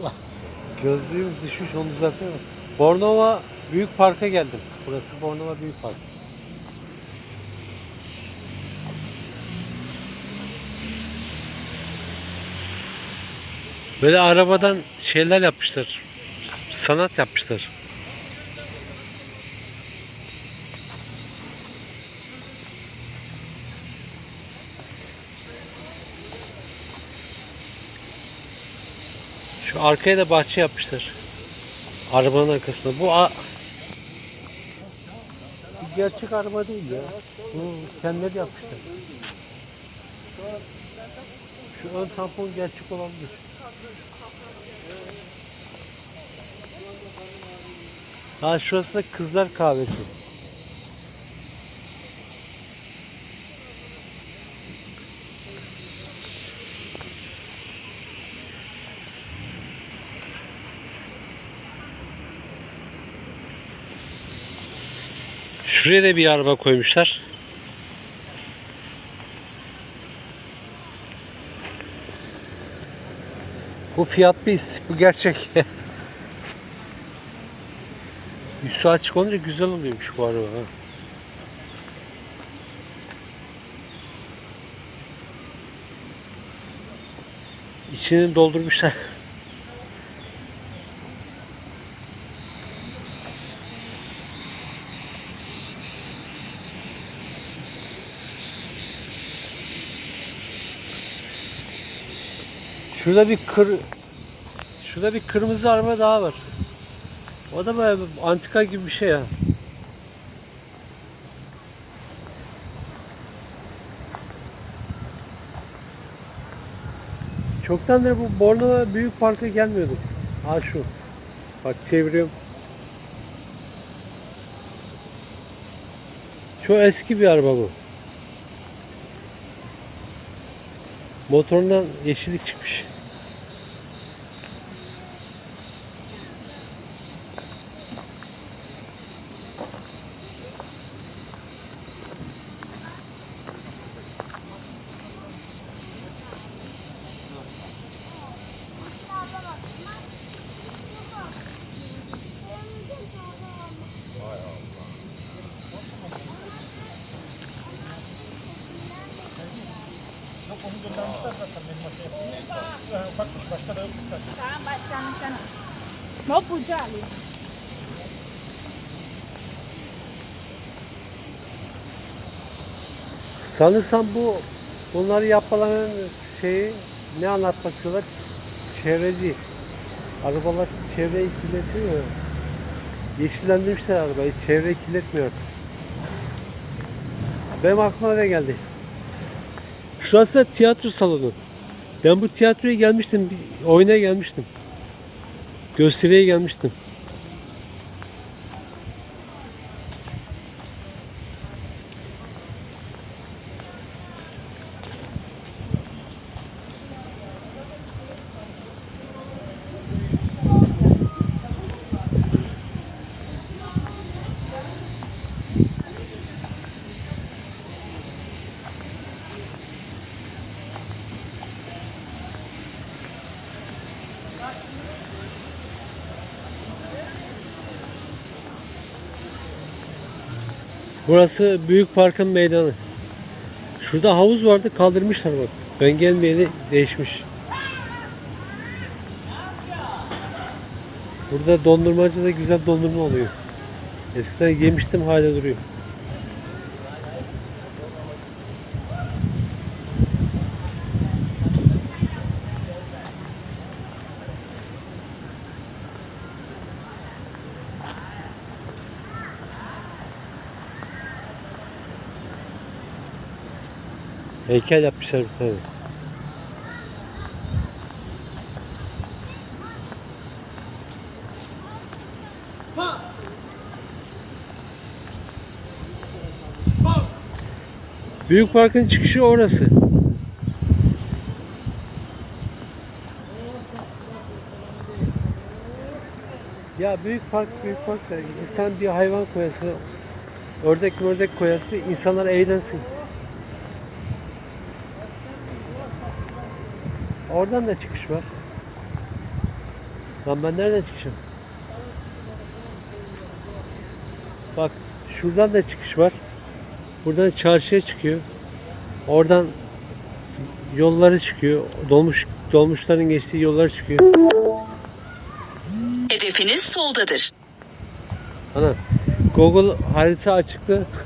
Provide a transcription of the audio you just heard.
Allah. Gözlüğüm düşmüş onu düzeltiyorum. Bornova Büyük Park'a geldim. Burası Bornova Büyük Park. Böyle arabadan şeyler yapmışlar. Sanat yapmışlar. Şu arkaya da bahçe yapmışlar. Arabanın arkasında. Bu a- gerçek araba değil ya. Bu kendileri yapmışlar. Şu ön tampon gerçek olabilir. Ha şurası da kızlar kahvesi. Şuraya da bir araba koymuşlar. Bu fiyat biz, bu gerçek. Üstü açık olunca güzel oluyormuş bu araba. ha. İçini doldurmuşlar. Şurada bir kır Şurada bir kırmızı araba daha var. O da böyle antika gibi bir şey ya. Çoktandır bu Bornova Büyük Park'a gelmiyorduk. Ha şu. Bak çeviriyorum. Çok eski bir araba bu. Motorundan yeşillik çıkmış. Tamam başkanım sana. No pucali. Sanırsam bu bunları yapmaların şeyi ne anlatmak istiyorlar? Çevreci. Arabalar çevreyi kirletiyor. Yeşillendirmişler arabayı. Çevreyi kirletmiyor. Benim aklıma ne geldi? Şurası da tiyatro salonu. Ben bu tiyatroya gelmiştim. Oyuna gelmiştim. Gösteriye gelmiştim. Burası Büyük Park'ın meydanı. Şurada havuz vardı kaldırmışlar bak. Ben gelmeyeli değişmiş. Burada dondurmacıda güzel dondurma oluyor. Eskiden yemiştim hala duruyor. Heykel yapmışlar bir tane. Büyük parkın çıkışı orası. Ya büyük park büyük park da insan bir hayvan koyarsın, ördek ördek koyarsın, insanlar eğlensin. Oradan da çıkış var. Lan ben nereden çıkacağım? Bak şuradan da çıkış var. Buradan çarşıya çıkıyor. Oradan yolları çıkıyor. Dolmuş dolmuşların geçtiği yollar çıkıyor. Hedefiniz soldadır. Ana Google harita açıkta